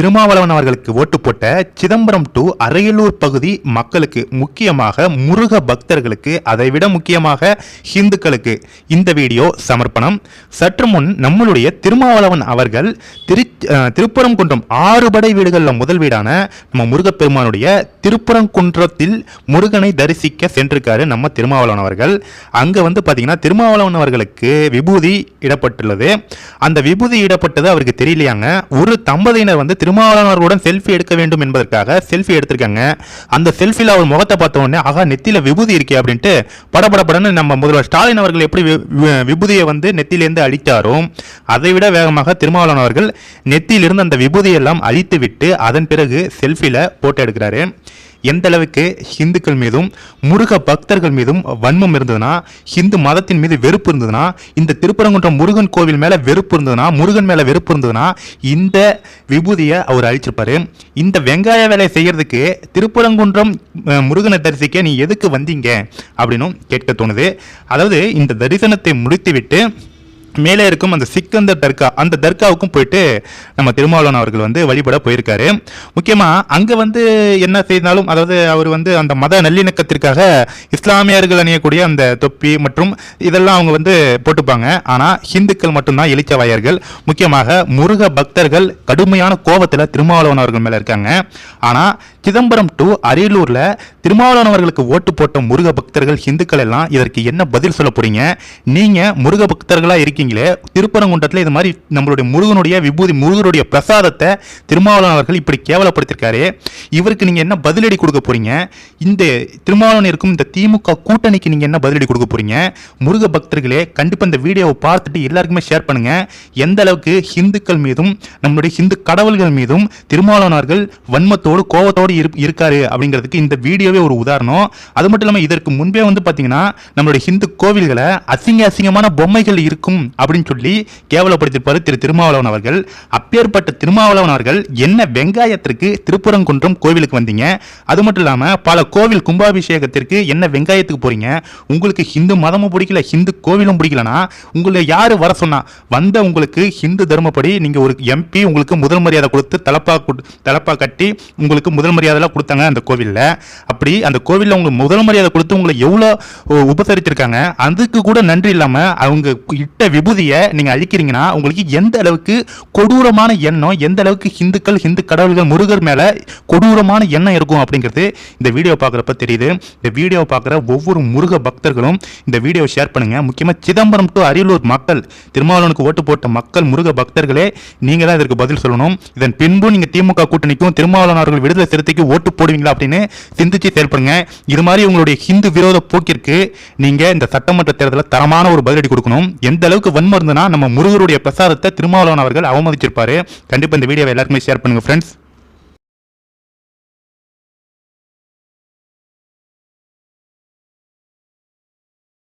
திருமாவளவன் அவர்களுக்கு ஓட்டு போட்ட சிதம்பரம் டு அரியலூர் பகுதி மக்களுக்கு முக்கியமாக முருக பக்தர்களுக்கு அதைவிட முக்கியமாக ஹிந்துக்களுக்கு. இந்த வீடியோ சமர்ப்பணம். சற்று முன் நம்மளுடைய திருமாவளவன் அவர்கள் திரு திருப்பரங்குன்றம் ஆறுபடை வீடுகளில் முதல் வீடான நம்ம முருகப்பெருமானுடைய திருப்பரங்குன்றத்தில் முருகனை தரிசிக்க சென்றிருக்காரு நம்ம திருமாவளவன் அவர்கள். அங்கே வந்து பார்த்தீங்கன்னா திருமாவளவன் அவர்களுக்கு விபூதி இடப்பட்டுள்ளது. அந்த விபூதி இடப்பட்டது அவருக்கு தெரியலையாங்க. ஒரு தம்பதியினர் வந்து திருமாவளவன் அவர்களுடன் செல்ஃபி எடுக்க வேண்டும் என்பதற்காக செல்ஃபி எடுத்திருக்காங்க. அந்த செல்ஃபியில் அவர் முகத்தை பார்த்த உடனே ஆகா நெத்தியில் விபூதி இருக்கே அப்படின்ட்டு படபடபடன்னு நம்ம முதல்வர் ஸ்டாலின் அவர்கள் எப்படி வி- விபூதியை வந்து நெத்தியிலேருந்து அழித்தாரோ அதை விட வேகமாக திருமாவளவன் அவர்கள் நெத்தியிலிருந்து அந்த விபூதியெல்லாம் அழித்து விட்டு அதன் பிறகு செல்ஃபியில் போட்டோ எடுக்கிறாரு. எந்த அளவுக்கு ஹிந்துக்கள் மீதும் முருக பக்தர்கள் மீதும் வன்மம் இருந்ததுன்னா ஹிந்து மதத்தின் மீது வெறுப்பு இருந்ததுன்னா இந்த திருப்பரங்குன்றம் முருகன் கோவில் மேலே வெறுப்பு இருந்ததுன்னா முருகன் மேலே வெறுப்பு இருந்ததுன்னா இந்த விபூதியை அவர் அழிச்சிருப்பாரு. இந்த வெங்காய வேலையை செய்யறதுக்கு திருப்பரங்குன்றம் முருகனை தரிசிக்க நீ எதுக்கு வந்தீங்க? அப்படின்னும் கேட்க தோணுது. அதாவது இந்த தரிசனத்தை முடித்துவிட்டு மேலே இருக்கும் அந்த சிக்கந்தர் தர்கா அந்த தர்காவுக்கும் போயிட்டு நம்ம திருமாவளவன் அவர்கள் வந்து வழிபட போயிருக்காரு. முக்கியமாக அங்கே வந்து என்ன செய்தாலும் அதாவது அவர் வந்து அந்த மத நல்லிணக்கத்திற்காக இஸ்லாமியர்கள் அணியக்கூடிய அந்த தொப்பி மற்றும் இதெல்லாம் அவங்க வந்து போட்டுப்பாங்க. ஆனால் ஹிந்துக்கள் மட்டும்தான் எழுச்சவாயர்கள். முக்கியமாக முருக பக்தர்கள் கடுமையான கோபத்தில் திருமாவளவன் அவர்கள் மேலே இருக்காங்க. ஆனால் சிதம்பரம் டு அரியலூரில் திருமாவளவனவர்களுக்கு ஓட்டு போட்ட முருக பக்தர்கள் ஹிந்துக்கள் எல்லாம் இதற்கு என்ன பதில் சொல்ல போறீங்க? நீங்கள் முருக பக்தர்களாக இருக்கீங்களே திருப்பரங்குன்றத்தில் இது மாதிரி நம்மளுடைய முருகனுடைய விபூதி முருகனுடைய பிரசாதத்தை திருமாவளவன் இப்படி கேவலப்படுத்திருக்காரு. இவருக்கு நீங்கள் என்ன பதிலடி கொடுக்க போறீங்க? இந்த திருமாவளவன் இருக்கும் இந்த திமுக கூட்டணிக்கு நீங்கள் என்ன பதிலடி கொடுக்க போறீங்க? முருக பக்தர்களே கண்டிப்பாக இந்த வீடியோவை பார்த்துட்டு எல்லாருக்குமே ஷேர் பண்ணுங்க. எந்த அளவுக்கு ஹிந்துக்கள் மீதும் நம்மளுடைய ஹிந்து கடவுள்கள் மீதும் திருமாவளவனார்கள் வன்மத்தோடு கோவத்தோடு இரு இருக்காரு அப்படிங்கிறதுக்கு இந்த வீடியோவே ஒரு உதாரணம். அது மட்டும் இல்லாமல் இதற்கு முன்பே வந்து பார்த்தீங்கன்னா நம்மளுடைய ஹிந்து கோவில்களை அசிங்க அசிங்கமான பொம்மைகள் இருக்கும் அப்படின்னு சொல்லி கேவலப்படுத்தியிருப்பார் திரு திருமாவளவன் அவர்கள். அப்பேற்பட்ட திருமாவளவன் அவர்கள் என்ன வெங்காயத்திற்கு திருப்புறங்குன்றம் கோவிலுக்கு வந்தீங்க? அது மட்டும் இல்லாமல் பல கோவில் கும்பாபிஷேகத்திற்கு என்ன வெங்காயத்துக்கு போறீங்க? உங்களுக்கு ஹிந்து மதமும் பிடிக்கல ஹிந்து கோவிலும் பிடிக்கலனா உங்களை யாரு வர சொன்னா? வந்த உங்களுக்கு ஹிந்து தர்மப்படி நீங்க ஒரு எம்பி உங்களுக்கு முதல் மரியாதை கொடுத்து தலப்பா தலப்பா கட்டி உங்களுக்கு முதல் மரியாதைலாம் கொடுத்தாங்க அந்த கோவிலில். அப்படி அந்த கோவிலில் உங்களுக்கு முதல் மரியாதை கொடுத்து உங்களை எவ்வளோ உபசரிச்சிருக்காங்க அதுக்கு கூட நன்றி இல்லாம அவங்க இட்ட விபூதியை நீங்கள் அழிக்கிறீங்கன்னா உங்களுக்கு எந்த அளவுக்கு கொடூரமான எண்ணம் எந்த அளவுக்கு ஹிந்துக்கள் ஹிந்து கடவுள்கள் முருகர் மேல கொடூரமான எண்ணம் இருக்கும் அப்படிங்கிறது இந்த வீடியோ பார்க்குறப்ப தெரியுது. இந்த வீடியோ பார்க்குற ஒவ்வொரு முருக பக்தர்களும் இந்த வீடியோ ஷேர் பண்ணுங்க. முக்கியமா சிதம்பரம் டு அரியலூர் மக்கள் திருமாவளவனுக்கு ஓட்டு போட்ட மக்கள் முருக பக்தர்களே நீங்க தான் இதற்கு பதில் சொல்லணும். இதன் பின்பு நீங்க திமுக கூட்டணிக்கும் திருமாவளவன் அவர்கள் விடுதலை பிஜேபிக்கு ஓட்டு போடுவீங்களா அப்படின்னு சிந்திச்சு செயல்படுங்க. இது மாதிரி உங்களுடைய ஹிந்து விரோத போக்கிற்கு நீங்க இந்த சட்டமன்ற தேர்தலில் தரமான ஒரு பதிலடி கொடுக்கணும். எந்த அளவுக்கு வன்மருந்துனா நம்ம முருகருடைய பிரசாதத்தை திருமாவளவன் அவர்கள் அவமதிச்சிருப்பாரு. கண்டிப்பா இந்த வீடியோவை எல்லாருக்குமே ஷேர் பண்ணுங்க ஃப்ரெண்ட்ஸ்